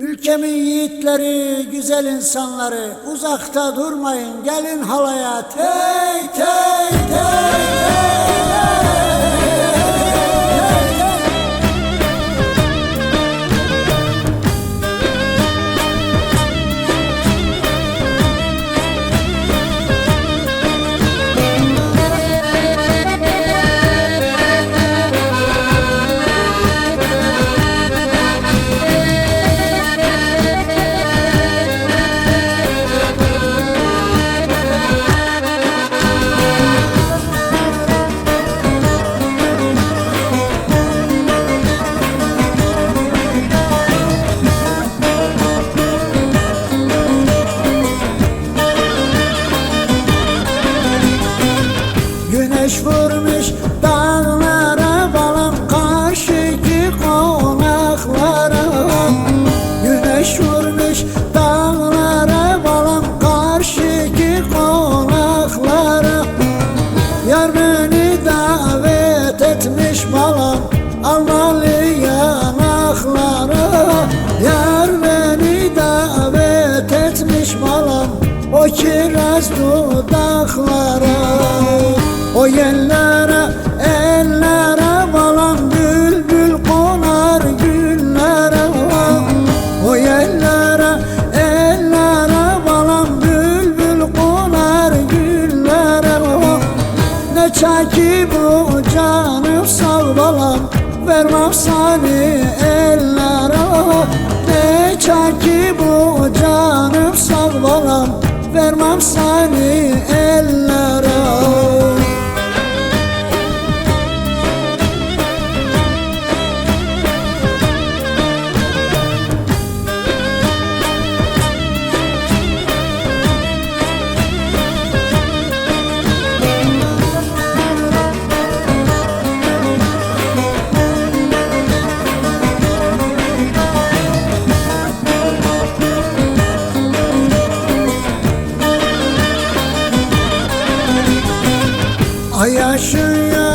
Ülkemin yiğitleri, güzel insanları uzakta durmayın. Gelin halaya. Tey tey tey tey Yar beni davet etmiş balam O kiraz dudaklara. O yerlere ellere balam Bülbül konar güllere. O yerlere ellere balam Bülbül konar güllere. Ne çeki bu canım sağ balam Vermem seni ellere Ne çeki bu canım sağ balam Vermem seni ellere Ay yaşıyor,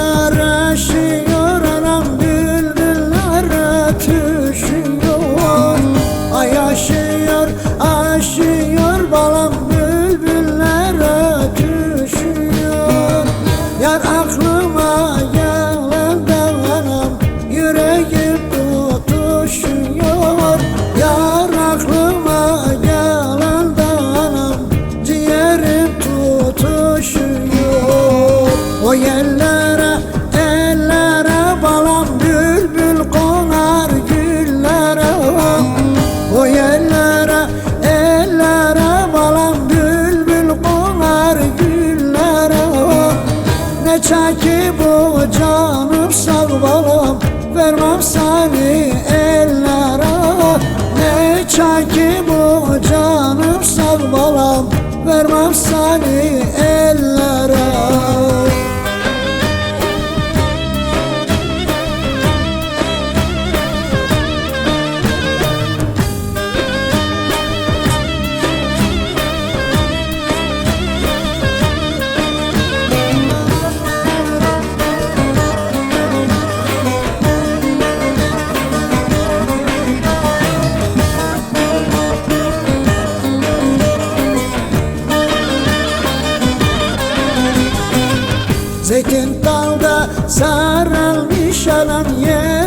canım sağ balam Vermem seni ellere. Ne çeki bu canım sağ balam Vermem seni ellere Zeytin dalda sarılmış adam yere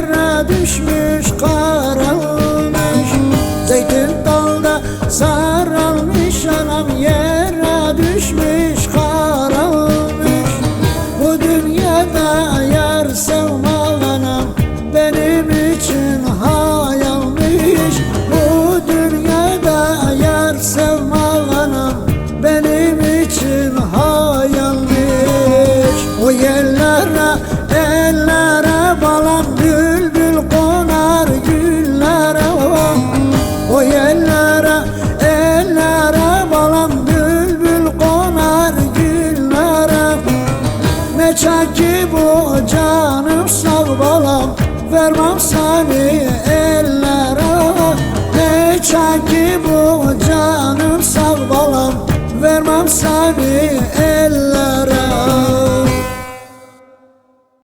Ne çeki bu canım sağ balam Vermem seni ellere. Ne çeki bu canım sağ balam Vermem seni